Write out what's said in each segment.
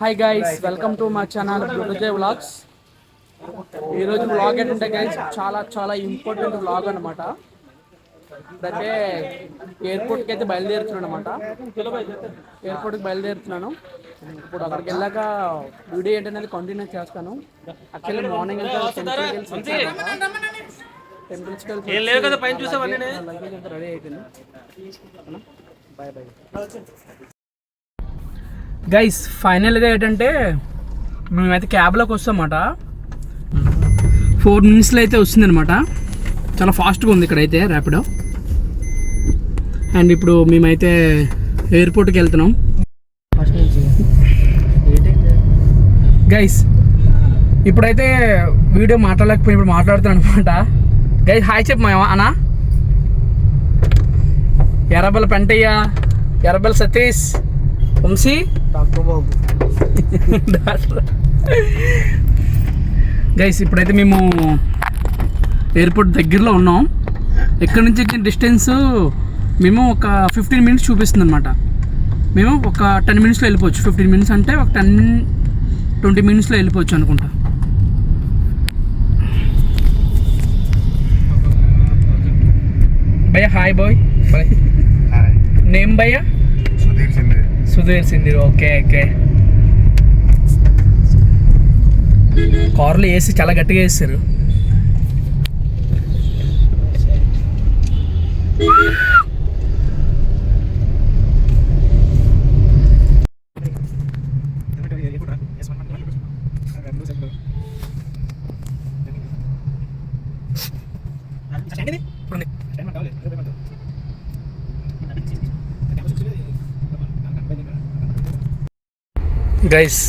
Hi guys welcome to మా channel Vijay vlogs ఈరోజు vlog ఏంటంటే గైస్ చాలా చాలా ఇంపార్టెంట్ వ్లాగ్ అనమాట ఇప్పుడైతే ఎయిర్పోర్ట్కి అయితే బయలుదేరుతున్నాను అనమాట ఎయిర్పోర్ట్కి బయలుదేరుతున్నాను. ఇప్పుడు అక్కడికి వెళ్ళాక వీడియో ఏంటనేది కంటిన్యూ చేస్తాను. యాక్చువల్లీ మార్నింగ్ టెంపుల్స్కి వెళ్ళి అంతా రెడీ అయిపోయింది. బాయ్ బాయ్ గైస్ ఫైనల్గా ఏంటంటే మేమైతే క్యాబ్లోకి వస్తామన్నమాట ఫోర్ మినిట్స్లో అయితే వస్తుందన్నమాట. చాలా ఫాస్ట్గా ఉంది ఇక్కడైతే ర్యాపిడో అండ్ ఇప్పుడు మేమైతే ఎయిర్పోర్ట్కి వెళ్తున్నాం. గైస్ ఇప్పుడైతే వీడియో మాట్లాడలేకపోయి ఇప్పుడు మాట్లాడుతున్నాను అనమాట గైస్ హాయ్ చెప్పు మా అన్నా. ఎర్రబల్ పెంటయ్య ఎర్రబల్ సతీష్ వంశీ. డాక్టర్ బాబు. గైస్ ఇప్పుడైతే మేము ఎయిర్పోర్ట్ దగ్గరలో ఉన్నాం. ఇక్కడ నుంచి వచ్చిన డిస్టెన్స్ మేము ఒక ఫిఫ్టీన్ మినిట్స్ చూపిస్తుంది అనమాట మేము ఒక టెన్ మినిట్స్లో వెళ్ళిపోవచ్చు. ఫిఫ్టీన్ మినిట్స్ అంటే ఒక టెన్ ట్వంటీ మినిట్స్లో వెళ్ళిపోవచ్చు అనుకుంటా. భయ్య హాయ్ బాయ్. బాయ్. నేమ్ భయ్య? సింధే ఓకే ఓకే కార్లు వేసి చాలా గట్టిగా వేస్తారు. గైస్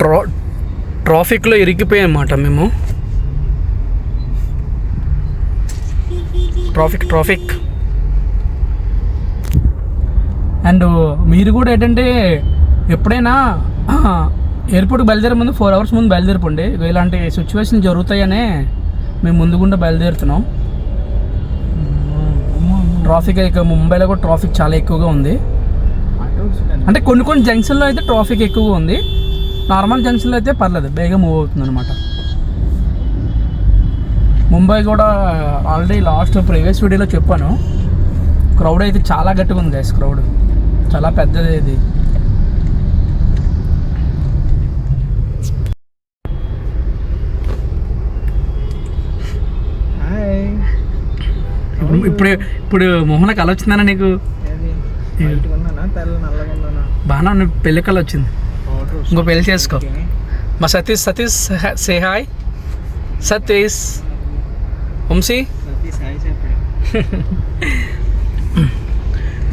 ట్రా ట్రాఫిక్లో ఇరిగిపోయాం అన్నమాట మేము. ట్రాఫిక్ ట్రాఫిక్ అండ్ మీరు కూడా ఏంటంటే ఎప్పుడైనా ఎయిర్పోర్ట్కి బయలుదేరే ముందు ఫోర్ అవర్స్ ముందు బయలుదేరిపోండి. ఇలాంటి సిచ్యువేషన్ జరుగుతాయనే మేము ముందుగుండా బయలుదేరుతున్నాం. ట్రాఫిక్ ఇక ముంబైలో కూడా ట్రాఫిక్ చాలా ఎక్కువగా ఉంది. అంటే కొన్ని కొన్ని జంక్షన్లో అయితే ట్రాఫిక్ ఎక్కువగా ఉంది. నార్మల్ జంక్షన్లో అయితే పర్లేదు బేగా మూవ్ అవుతుంది అనమాట ముంబై కూడా ఆల్రెడీ లాస్ట్ ప్రీవియస్ వీడియోలో చెప్పాను. క్రౌడ్ అయితే చాలా గట్టిగా ఉంది గైస్ క్రౌడ్ చాలా పెద్దది ఇది. ఇప్పుడు ఇప్పుడు మొహన వచ్చిందనా నీకు? బాగా నువ్వు పెళ్ళి కళ వచ్చింది. ఇంకో పెళ్ళి చేసుకో. మా Satish Satish say hi Satish. Vamshi.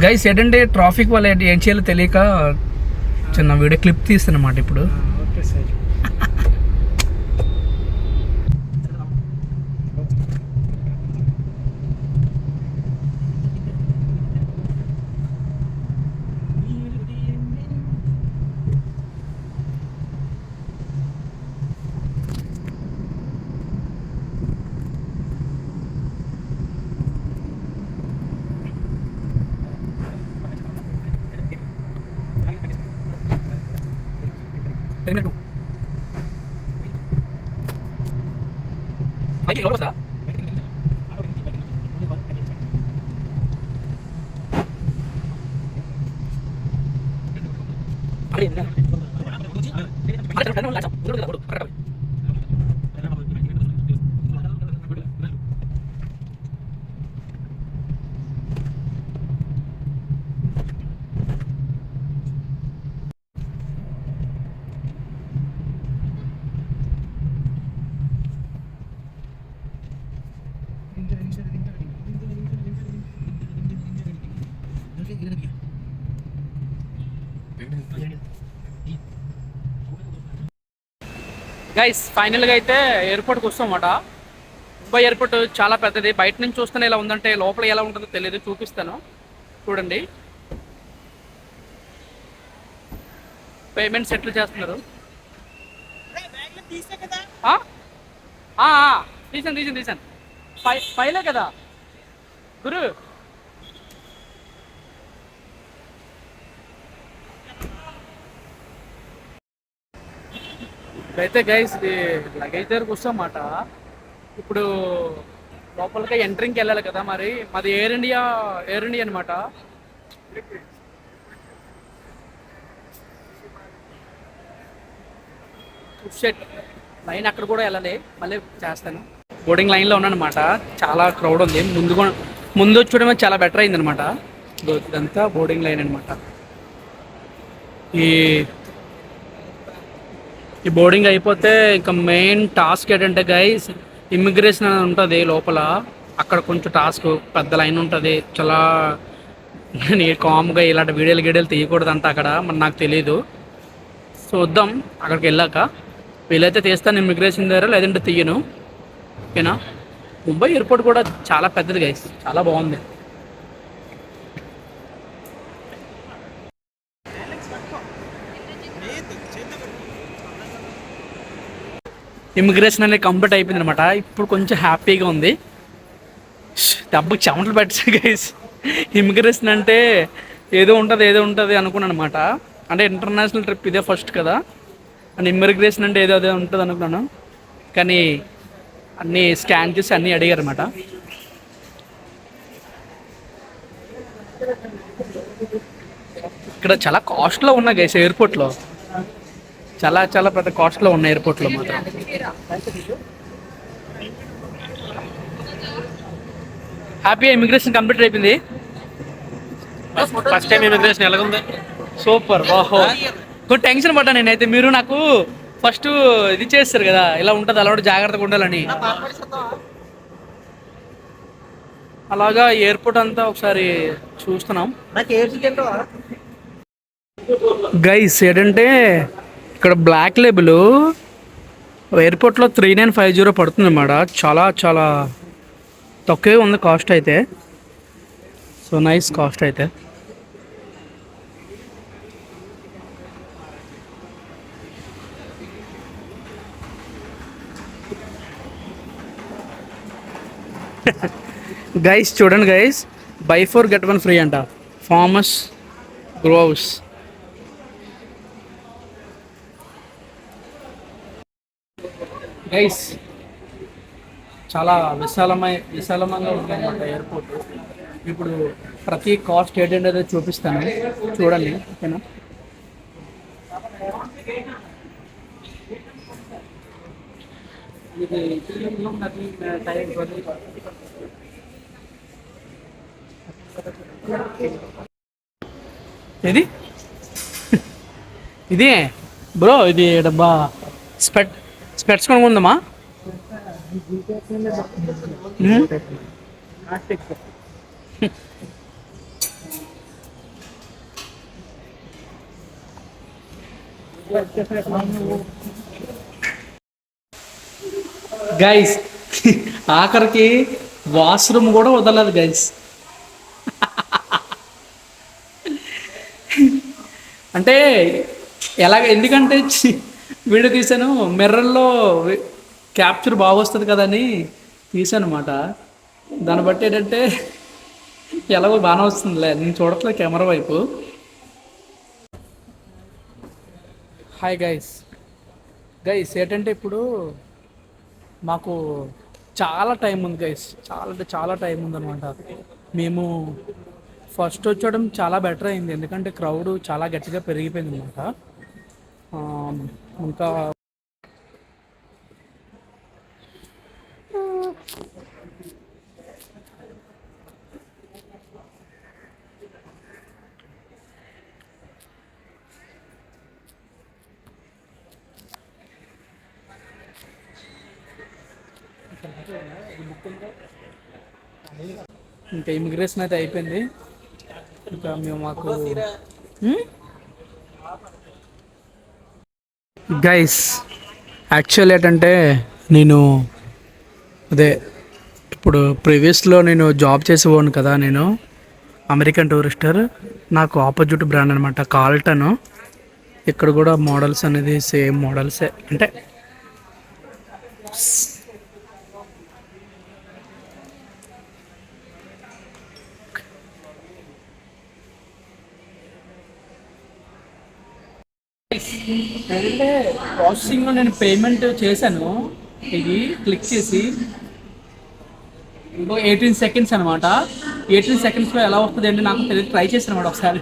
Guys ఏంటంటే ట్రాఫిక్ వల్ల ఏం చేయాలో తెలియక చిన్న వీడియో క్లిప్ తీస్తానమాట ఇప్పుడు. ఓకే సార్ గైస్ ఫైనల్గా అయితే ఎయిర్పోర్ట్కి వస్తామన్నమాట ముంబై ఎయిర్పోర్ట్ చాలా పెద్దది. బయట నుంచి చూస్తేనే ఇలా ఉందంటే లోపల ఎలా ఉంటుందో తెలియదు చూపిస్తాను. చూడండి. పేమెంట్ సెటిల్ చేస్తున్నారు. తీసాను తీసాను తీసాను పై పైలే కదా. గురు. అయితే గైస్ ఇది లగేజ్ దగ్గరకు వస్తామాట. ఇప్పుడు లోపలికి ఎంట్రింగ్కి వెళ్ళాలి కదా మరి. మాది ఎయిర్ ఇండియా ఎయిర్ ఇండియా అనమాట లైన్ అక్కడ కూడా వెళ్ళాలి. మళ్ళీ చేస్తాను. బోర్డింగ్ లైన్లో ఉన్నానమాట చాలా క్రౌడ్ ఉంది. ముందు ముందు చూడడం చాలా బెటర్ అయింది అనమాట ఇదంతా బోర్డింగ్ లైన్ అనమాట ఈ ఈ బోర్డింగ్ అయిపోతే ఇంకా మెయిన్ టాస్క్ ఏంటంటే గైస్ ఇమ్మిగ్రేషన్ అని ఉంటుంది లోపల. అక్కడ కొంచెం టాస్క్ పెద్ద లైన్ ఉంటుంది. చాలా నేను కామ్గా ఇలాంటి వీడియోలు గీడియోలు తీయకూడదంట అక్కడ మరి నాకు తెలియదు చూద్దాం అక్కడికి వెళ్ళాక. వీలైతే తీస్తాను ఇమ్మిగ్రేషన్ దగ్గర లేదంటే తీయను. ఓకేనా? ముంబై ఎయిర్పోర్ట్ కూడా చాలా పెద్దది గైస్ చాలా బాగుంది. ఇమిగ్రేషన్ అనేది కంప్లీట్ అయిపోయింది అనమాట ఇప్పుడు కొంచెం హ్యాపీగా ఉంది. దెబ్బకి చెమటలు పెట్టారు గైస్ ఇమిగ్రేషన్ అంటే ఏదో ఉంటుంది ఏదో ఉంటుంది అనుకున్నాను అనమాట అంటే ఇంటర్నేషనల్ ట్రిప్ ఇదే ఫస్ట్ కదా. అండ్ ఇమిగ్రేషన్ అంటే ఏదో అదే ఉంటుంది అనుకున్నాను. కానీ అన్నీ స్కాన్ చేసి అన్నీ అడిగారు అనమాట ఇక్కడ చాలా కాస్ట్లో ఉన్నాయి గైస్ ఎయిర్పోర్ట్లో చాలా చాలా పెద్ద కాస్ట్లో ఉన్నాయి ఎయిర్పోర్ట్లో మాత్రం హ్యాపీ ఇమిగ్రేషన్ కంప్లీట్ అయిపోయింది. ఫస్ట్ టైం ఇమిగ్రేషన్ ఎలాగుంది? సూపర్ వాహో కొంచెం టెన్షన్ పడ్డా నేనైతే. మీరు నాకు ఫస్ట్ ఇది చేస్తారు కదా ఇలా ఉంటుంది అలా ఉంటే జాగ్రత్తగా ఉండాలని. అలాగా ఎయిర్పోర్ట్ అంతా ఒకసారి చూస్తున్నాం. గైస్ ఏంటంటే ఇక్కడ బ్లాక్ లేబుల్. ఎయిర్పోర్ట్లో త్రీ నైన్ ఫైవ్ జీరో పడుతుంది అన్నమాట చాలా చాలా తక్కువే ఉంది కాస్ట్ అయితే. సో నైస్ కాస్ట్ అయితే. గైస్ చూడండి guys buy four get one free అంట. ఫార్మస్ గ్రోవ్స్ గైస్ చాలా విశాలమై విశాలమంగా ఉందన్నమాట ఎయిర్పోర్ట్ ఇప్పుడు ప్రతి కాస్ట్ ఏంటంటే చూపిస్తాను. చూడండి ఓకేనా? ఇది ఇది? బ్రో ఇది డబ్బా స్పెట్ స్పెట్స్ కొనుక్కుందామా? గైస్ ఆఖరికి వాష్రూమ్ కూడా వదలలేదు గైస్ అంటే ఎలాగ ఎందుకంటే చి- వీడియో తీశాను. మిర్రర్లో క్యాప్చర్ బాగా వస్తుంది కదని తీసాను అనమాట దాన్ని బట్టి ఏంటంటే ఎలాగో బాగానే వస్తుందిలే. నేను చూడట్లేదు కెమెరా వైపు. హాయ్ గైస్ గైస్ ఏంటంటే ఇప్పుడు మాకు చాలా టైం ఉంది గైస్ చాలా అంటే చాలా టైం ఉందన్నమాట. మేము ఫస్ట్ వచ్చడం చాలా బెటర్ అయింది. ఎందుకంటే క్రౌడ్ చాలా గట్టిగా పెరిగిపోయింది అనమాట ఇంకా ఇంకా ఇమిగ్రేషన్ అయితే అయిపోయింది ఇంకా మేము మాకు గైస్ యాక్చువల్ ఏంటంటే నేను అదే ఇప్పుడు ప్రీవియస్లో నేను జాబ్ చేసేవాడిని కదా నేను అమెరికన్ టూరిస్టర్ నాకు ఆపోజిట్ బ్రాండ్ అనమాట కాల్టన్ ఇక్కడ కూడా మోడల్స్ అనేది సేమ్ మోడల్సే అంటే ప్రాసెసింగ్లో నేను పేమెంట్ చేశాను. ఇది క్లిక్ చేసి ఇంకో ఎయిటీన్ సెకండ్స్ అనమాట ఎయిటీన్ సెకండ్స్లో ఎలా వస్తుంది అంటే నాకు తెలియదు. ట్రై చేశాను అనమాట ఒకసారి.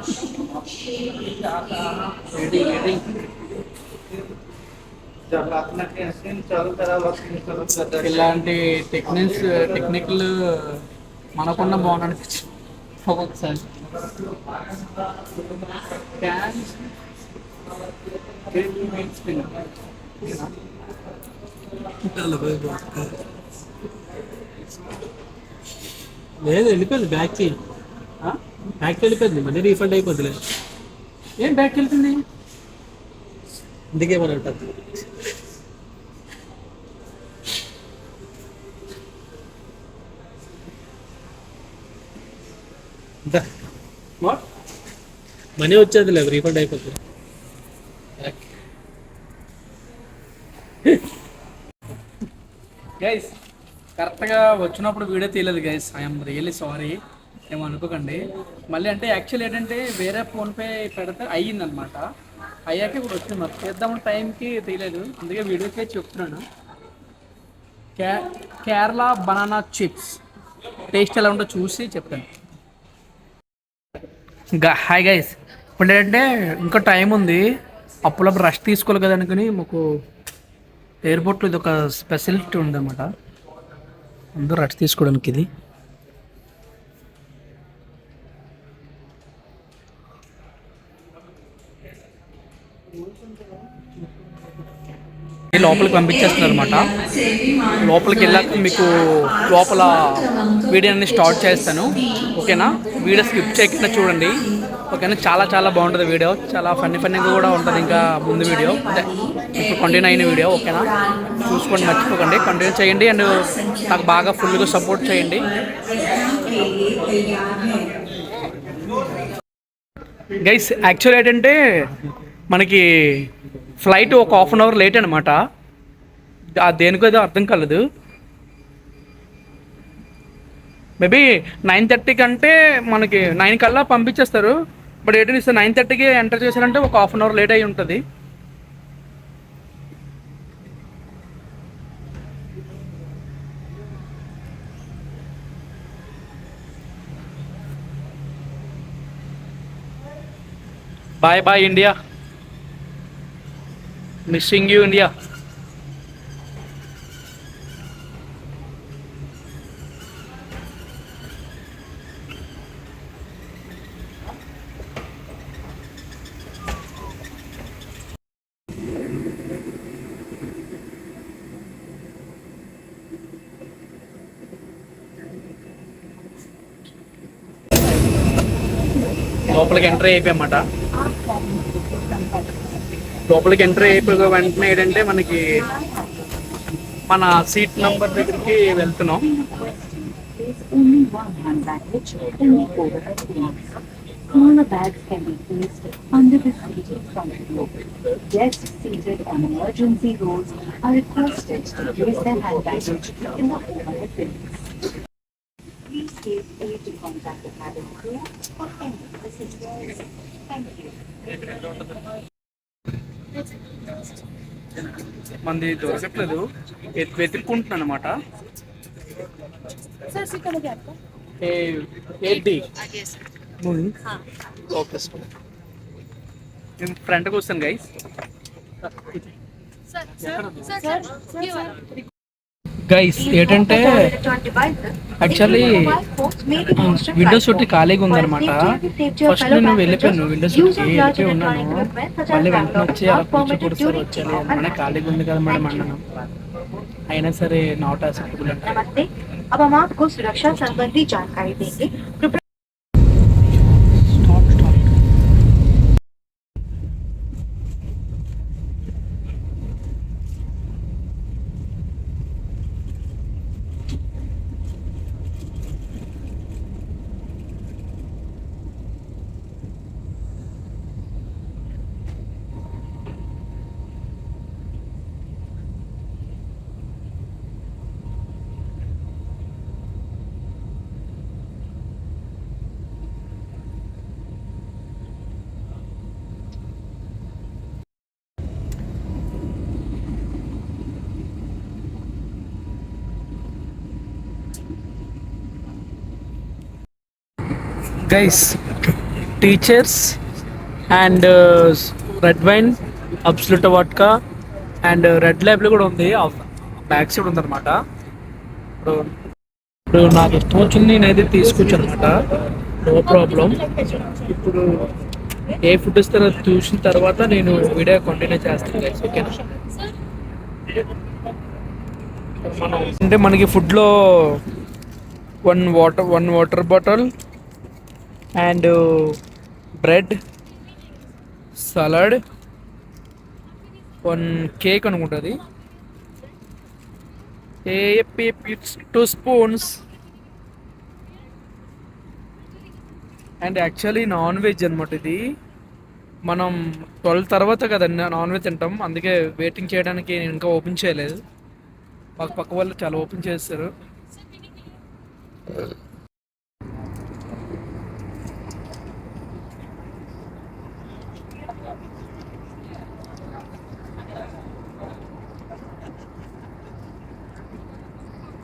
ఇలాంటి టెక్నిక్స్ టెక్నికల్ మనకున్న బాగుంది ఒక్కొక్కసారి. లేదు వెళ్ళిపోయింది బ్యాక్కి ఆ? బ్యాక్కి వెళ్ళిపోయింది మళ్ళీ రీఫండ్ అయిపోద్ది ఏం బ్యాక్ వెళ్తుంది? అందుకే మనం ఉంటుంది ఇందా, వాట్ మనీ వచ్చేది లేదు రీఫండ్ అయిపోతుంది గైస్ కరెక్ట్గా వచ్చినప్పుడు వీడియో తీయలేదు గైస్ ఐఎమ్ రియల్లీ సారీ ఏమో అనుకోకండి. మళ్ళీ అంటే యాక్చువల్ ఏంటంటే వేరే ఫోన్పే పెడితే అయ్యిందనమాట అయ్యాక ఇప్పుడు వచ్చింది. మరి చేద్దామన్న టైంకి తీయలేదు. అందుకే వీడియోకే చెప్తున్నాను. కే కేరళ బనానా చిప్స్ టేస్ట్ ఎలా ఉందో చూసి చెప్తాను. హాయ్ గైస్ ఇప్పుడు ఏంటంటే ఇంకా టైం ఉంది. అప్పుడప్పుడు రష్ తీసుకోవాలి కదా అనుకుని మాకు ఎయిర్పోర్ట్లో ఇది ఒక స్పెషాలిటీ ఉందన్నమాట. అందరూ అటు తీసుకోవడానికి ఇది. లోపలికి పంపించేస్తున్నారు అనమాట లోపలికి వెళ్ళాక మీకు లోపల వీడియోని స్టార్ట్ చేస్తాను. ఓకేనా? వీడియో స్కిప్ చేయకుండా చూడండి. ఓకేనా? చాలా చాలా బాగుంటుంది వీడియో. చాలా ఫన్నీ ఫన్నీగా కూడా ఉంటుంది ఇంకా ముందు వీడియో. ట్వంటీ ఇప్పుడు వీడియో ఓకేనా? చూసుకోండి మర్చిపోకండి. కంటిన్యూ చేయండి అండ్ నాకు బాగా ఫుల్గా సపోర్ట్ చేయండి. గైస్ యాక్చువల్ ఏంటంటే మనకి ఫ్లైట్ ఒక హాఫ్ అన్ అవర్ లేట్ అనమాట దేనికో ఏదో అర్థం కాలేదు. మేబీ నైన్ థర్టీ కంటే మనకి నైన్ కల్లా పంపించేస్తారు. బట్ ఏంటంటే నైన్ థర్టీకి ఎంటర్ చేశారంటే ఒక హాఫ్ అన్ అవర్ లేట్ అయి ఉంటుంది. Bye bye India missing you India లోపలికి ఎంట్రీ అయిపోయామాట. లోపలికి ఎంట్రీ అయిపోయిన వెంటనే ఏంటంటే మనకి మన సీట్ నెంబర్ దగ్గరికి వెళ్తున్నాం. ఎక్కడ ఉంటుంది మంది దొరకట్లేదు వెత్- వెతుక్కుంటున్నాను అనమాట ఓకే సార్. నేను ఫ్రంట్కి వస్తాను గైస్ గైస్ ఏంటంటే యాక్చువల్లీ విండోస్ ఒకటి ఖాళీగా ఉందన్నమాట ఫస్ట్ నేను వెళ్ళిపోయాను విండోస్ ఒకటి వెళ్ళిపోయి ఉన్నాను మళ్ళీ వెంటనే వచ్చి అలా కూర్చోకూడదు సార్ వచ్చాను మన ఖాళీగా ఉంది కదా మేడం అన్నాను అయినా సరే నాట్ యాక్సెప్టబుల్ అంటే नमस्ते अब हम आपको सुरक्षा संबंधी जानकारी देंगे कृपया guys teachers and red wine absolute vodka and red label కూడా ఉంది. బ్యాక్ సైడ్ ఉందన్నమాట. ఇప్పుడు ఇప్పుడు నాకు ఇష్టం వచ్చింది నేనైతే తీసుకొచ్చాను అనమాట నో ప్రాబ్లం ఇప్పుడు ఏ ఫుడ్ ఇస్తారో చూసిన తర్వాత నేను వీడియో కంటిన్యూ చేస్తాను గైస్ ఓకేనా మనం అంటే మనకి ఫుడ్లో one water one water bottle and bread salad one cake అనుకుంటుంది. Two spoons. And actually non veg అనమాట ఇది. మనం ట్వెల్వ్ తర్వాత కదండి నాన్ వెజ్ తింటాం. అందుకే వెయిటింగ్ చేయడానికి నేను ఇంకా ఓపెన్ చేయలేదు. మాకు పక్క వాళ్ళు చాలా ఓపెన్ చేస్తారు.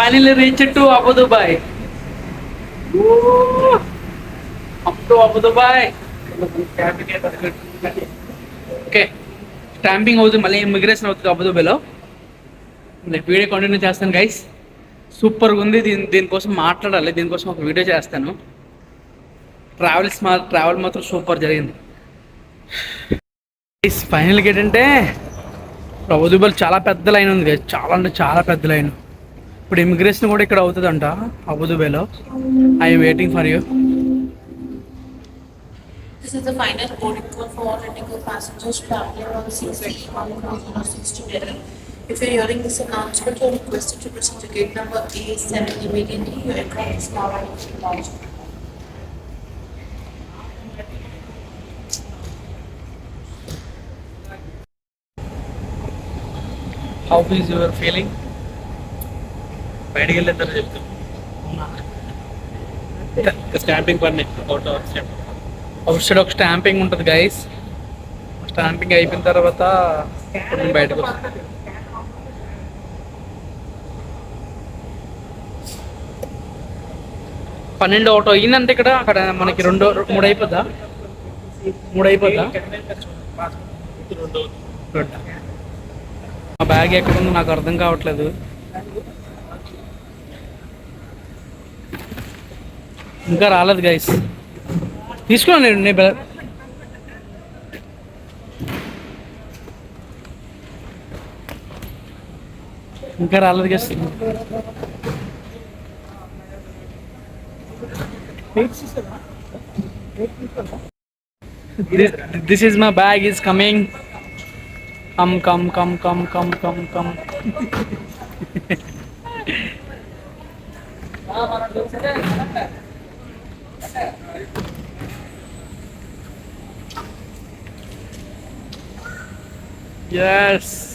Good finally reach to Abu Dubai up to Abu Dubai okay stamping అవుతుంది మళ్ళీ ఇమిగ్రేషన్ అవుతుంది అబు దుబాయ్లో నేను వీడియో కంటిన్యూ చేస్తాను గైస్ సూపర్గా ఉంది. దీని దీనికోసం మాట్లాడాలి. దీనికోసం ఒక వీడియో చేస్తాను. ట్రావెల్స్ మా ట్రావెల్ మాత్రం సూపర్ జరిగింది. ఫైనల్గా ఏంటంటే అబుదుబాయ్ చాలా పెద్ద లైన్ ఉంది. guys. చాలా అంటే చాలా పెద్ద లైన్ ఇప్పుడు ఇమిగ్రేషన్ కూడా ఇక్కడ అవుతుందంట అబుదుబాయ్లో I'm waiting for you This is the final boarding call for all Indigo passengers traveling on CC1006 to Delhi. If you're hearing this announcement, you're requested to proceed to gate number A7 immediately. Your aircraft is now ready to launch. How is your feeling బయటికి చెప్తాను stamping పని outside ఒక stamping ఉంటుంది guys stamping అయిపోయిన తర్వాత బయటకు పన్నెండు ఒకటో అయ్యిందంటే ఇక్కడ అక్కడ మనకి రెండో మూడు అయిపోద్దా? మూడు అయిపోద్దా? మా బ్యాగ్ ఎక్కడ ఉందో నాకు అర్థం కావట్లేదు. ఇంకా రాలేదు గైస్ తీసుకున్నాను నేను నేను బె- ఇంకా రాలేదు guys this is my bag is coming come come come come come come come Yes.